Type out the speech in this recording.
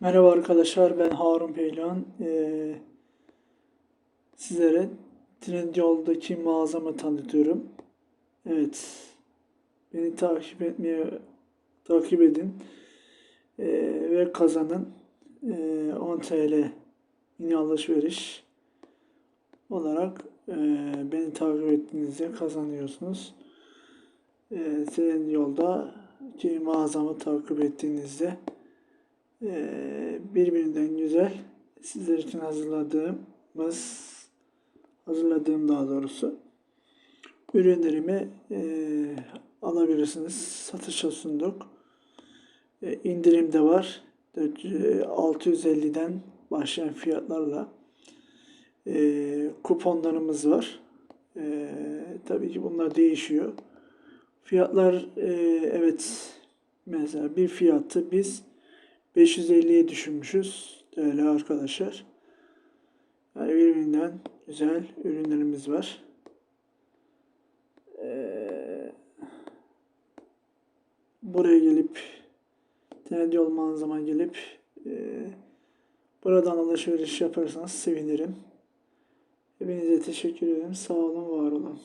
Merhaba arkadaşlar, ben Harun Peylan. Ee, sizlere Trendyol'daki mağazamı tanıtıyorum. Evet, beni takip etmeye takip edin Ee, ve kazanın. Ee, 10 TL yine alışveriş olarak e, beni takip ettiğinizde kazanıyorsunuz. Ee, Trendyol'daki mağazamı takip ettiğinizde birbirinden güzel sizler için hazırladığımız hazırladığım daha doğrusu ürünlerimi e, alabilirsiniz. Satışa sunduk. E, indirim de var. Dört- e, 650'den başlayan fiyatlarla e, kuponlarımız var. Tabii ki bunlar değişiyor. Fiyatlar evet mesela bir fiyatı biz 550'ye düşürmüşüz değerli arkadaşlar. Yani birbirinden güzel ürünlerimiz var. Ee, buraya gelip Trendyol mağazama gelip e, buradan alışveriş yaparsanız sevinirim. Hepinize teşekkür ederim. Sağ olun, var olun.